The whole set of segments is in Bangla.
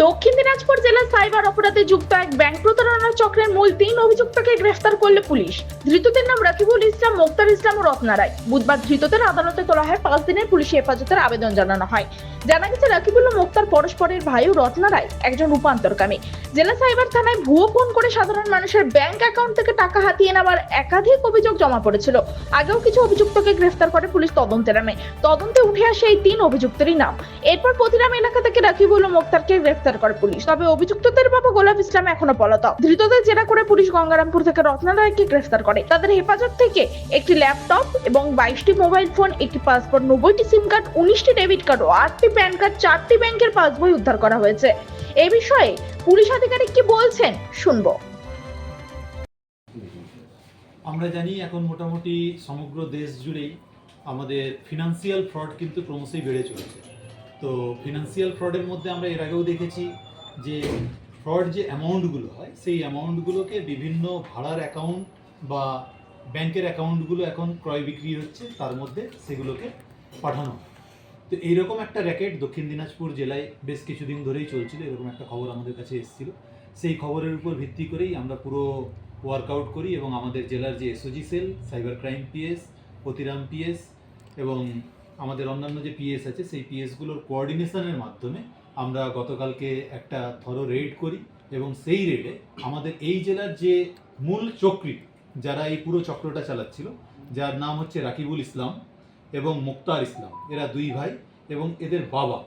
দক্ষিণ দিনাজপুর জেলার সাইবার অপরাধে যুক্ত এক ব্যাংক প্রতারণার চক্রের মূল তিন অভিযুক্তকে গ্রেফতার করল পুলিশ। ধৃতদের নাম রাকিবুল ইসলাম, মোক্তার ইসলাম ও রত্না রায়। বুধবার ধৃতদের আদালতে তোলা হয় পাঁচ দিনের পুলিশি হেফাজতের আবেদন জানানো হয়। জানা গেছে, রাকিবুল ও মোক্তার পরস্পরের ভাই ও রত্না রায় একজন রূপান্তরকামী। জেলা সাইবার থানায় ভুয়ো ফোন করে সাধারণ মানুষের ব্যাংক অ্যাকাউন্ট থেকে টাকা হাতিয়ে নেওয়ার একাধিক অভিযোগ জমা পড়েছিল। আগেও কিছু অভিযুক্তকে গ্রেফতার করে পুলিশ তদন্তে নামে। তদন্তে উঠে আসে এই তিন অভিযুক্তেরই নাম। এরপর প্রতিরাম এলাকা থেকে রাকিবুল ও মোক্তারকে গ্রেফতার করে পুলিশ। তবে অভিযুক্তদের বাবা গোলাপ ইসলাম এখনও পলাতক। ধৃতদের জেরা করে পুলিশ গঙ্গারামপুর থেকে রত্না রায়কে গ্রেফতার করে। তাদের হেফাজত থেকে একটি ল্যাপটপ এবং বাইশটি মোবাইল ফোন, একটি পাসপোর্ট, নব্বইটি সিম কার্ড, উনিশটি ডেবিট কার্ড ও আটটি প্যান কার্ড, চারটি ব্যাংকের পাসবই উদ্ধার করা হয়েছে। এ বিষয়ে পুলিশ আধিকারিক কি বলছেন শুনব। আমরা জানি এখন মোটামুটি সমগ্র দেশ জুড়েই আমাদের ফিনান্সিয়াল ফ্রড কিন্তু ক্রমশই বেড়ে চলেছে। তো ফিনান্সিয়াল ফ্রডের মধ্যে আমরা এর আগেও দেখেছি যে ফ্রড যে অ্যামাউন্টগুলো হয়, সেই অ্যামাউন্টগুলোকে বিভিন্ন ভাড়ার অ্যাকাউন্ট বা ব্যাংকের অ্যাকাউন্টগুলো এখন ক্রয় বিক্রি হচ্ছে, তার মধ্যে সেগুলোকে পাঠানো তো এইরকম একটা র্যাকেট দক্ষিণ দিনাজপুর জেলায় বেশ কিছুদিন ধরেই চলছিল, এরকম একটা খবর আমাদের কাছে এসেছিল। সেই খবরের উপর ভিত্তি করেই আমরা পুরো ওয়ার্কআউট করি এবং আমাদের জেলার যে SOG cell cyber crime PS Pratiram PS এবং আমাদের অন্যান্য যে পিএস আছে, সেই পিএসগুলোর কোঅর্ডিনেশনের মাধ্যমে আমরা গতকালকে একটা থরো রেড করি এবং সেই রেডে আমাদের এই জেলার যে মূল চক্রী, যারা এই পুরো চক্রটা চালাচ্ছিল, যার নাম হচ্ছে রাকিবুল ইসলাম এবং মুক্তার ইসলাম, এরা দুই ভাই এবং এদের বাবা।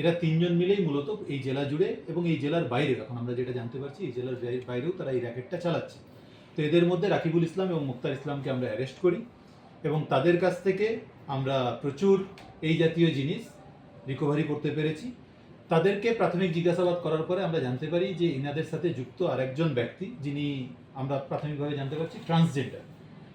এরা তিনজন মিলেই মূলত এই জেলা জুড়ে এবং এই জেলার বাইরে, এখন আমরা যেটা জানতে পারছি, এই জেলার বাইরেও তারা এই র্যাকেটটা চালাচ্ছে। তো এদের মধ্যে রাকিবুল ইসলাম এবং মুক্তার ইসলামকে আমরা অ্যারেস্ট করি। এবং তাদের কাছ থেকে আমরা প্রচুর এই জাতীয় জিনিস রিকভারি করতে পেরেছি। তাদেরকে প্রাথমিক জিজ্ঞাসাবাদ করার পরে আমরা জানতে পারি যে ইনাদের সাথে যুক্ত আরেকজন ব্যক্তি যিনি আমরা প্রাথমিকভাবে জানতে পারছি ট্রান্সজেন্ডার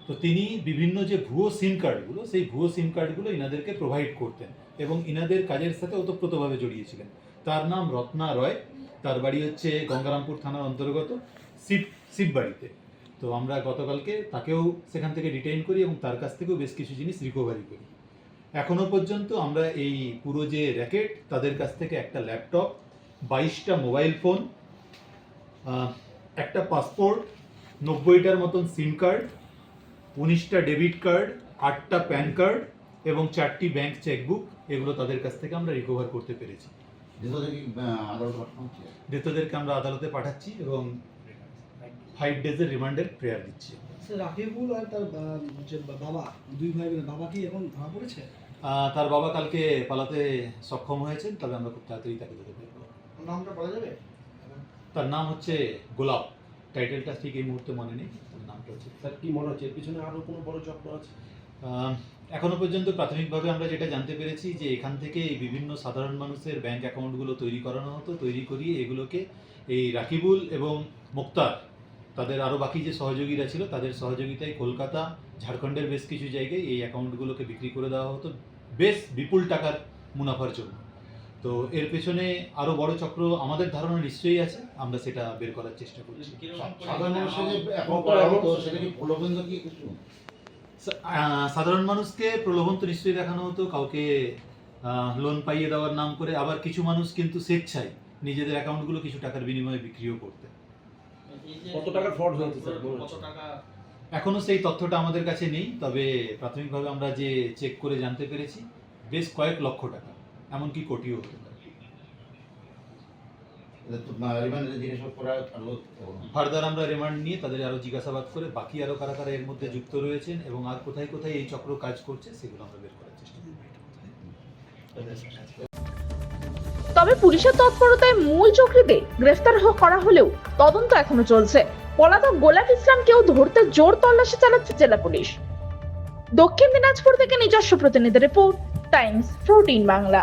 তো তিনি বিভিন্ন যে ভুয়ো সিম কার্ডগুলো সেই ভুয়ো সিম কার্ডগুলো ইনাদেরকে প্রোভাইড করতেন এবং ইনাদের কাজের সাথে ওতপ্রোতভাবে জড়িয়েছিলেন। তার নাম রত্না রয়, তার বাড়ি হচ্ছে গঙ্গারামপুর থানার অন্তর্গত শিব, শিববাড়িতে। তো আমরা গতকালকে তাকেও সেখান থেকে ডিটেইন করি এবং তার কাছ থেকেও বেশ কিছু জিনিস রিকভারি করি। এখনও পর্যন্ত আমরা এই পুরো যে র্যাকেট তাদের কাছ থেকে একটা ল্যাপটপ বাইশটা মোবাইল ফোন একটা পাসপোর্ট নব্বইটার মতন সিম কার্ড উনিশটা ডেবিট কার্ড আটটা প্যান কার্ড এবং চারটি ব্যাংক চেকবুক এগুলো তাদের কাছ থেকে আমরা রিকভার করতে পেরেছি। ধৃতদেরকে আমরা আদালতে পাঠাচ্ছি এবং ফাইভ ডেজের রিমান্ডের প্রেয়ার দিচ্ছি। স্যার রাকিবুল আর তার যে বাবা দুই ভাই বাবা কি এখন ধরা পড়েছে? তার বাবা কালকে পালাতে সক্ষম হয়েছেন তবে আমরা খুব তাড়াতাড়ি তাকে ধরে ফেলব নামটা বলা যাবে? তার নাম হচ্ছে গোলাপ। টাইটেলটা ঠিক এই মুহূর্তে মনে নেই তার নামটা হচ্ছে স্যার কি মনে হচ্ছে? এর পিছনে আরও কোনো বড় চক্র আছে? এখনও পর্যন্ত প্রাথমিকভাবে আমরা যেটা জানতে পেরেছি যে এখান থেকে এই বিভিন্ন সাধারণ মানুষের ব্যাংক অ্যাকাউন্টগুলো তৈরি করানো হতো তৈরি করিয়ে এগুলোকে এই রাকিবুল এবং মুক্তার তাদের আরও বাকি যে সহযোগীরা ছিল তাদের সহযোগিতায় কলকাতা ঝাড়খণ্ডের বেশ কিছু জায়গায় এই অ্যাকাউন্টগুলোকে বিক্রি করে দেওয়া হতো বেশ বিপুল টাকার মুনাফার জন্য। তো এর পেছনে আরও বড় চক্র আমাদের ধারণা নিশ্চয়ই আছে আমরা সেটা বের করার চেষ্টা করছি। সাধারণ মানুষের যে এখন করা হতো সেটা কি প্রলোভন কি কিছু? সা- আহ, সাধারণ মানুষকে প্রলোভন তো নিশ্চয়ই দেখানো হতো কাউকে লোন পাইয়ে দেওয়ার নাম করে আবার কিছু মানুষ কিন্তু স্বেচ্ছায় নিজেদের অ্যাকাউন্টগুলো কিছু টাকার বিনিময়ে বিক্রিও করতে কত টাকার ফ্রড হয়েছে স্যার মনে হচ্ছে? এখনও সেই তথ্যটা আমাদের কাছে নেই তবে প্রাথমিকভাবে আমরা যে চেক করে জানতে পেরেছি বেশ কয়েক লক্ষ টাকা এমনকি কোটিও হতে পারে। আরও ফার্দার আমরা রিমান্ড নিয়ে তাদের আরও জিজ্ঞাসাবাদ করে বাকি আরও কারা কারা এর মধ্যে যুক্ত রয়েছেন এবং আর কোথায় কোথায় এই চক্র কাজ করছে সেগুলো আমরা বের করার চেষ্টা করব। তবে পুলিশের তৎপরতায় মূল চক্রীদের গ্রেফতার করা হলেও তদন্ত এখনও চলছে। পলাতক গোলাপ ইসলামকেও ধরতে জোর তল্লাশি চালাচ্ছে জেলা পুলিশ। দক্ষিণ দিনাজপুর থেকে নিজস্ব প্রতিনিধি রিপোর্ট, টাইমস ফোরটিন বাংলা।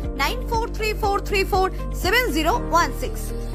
9434347016.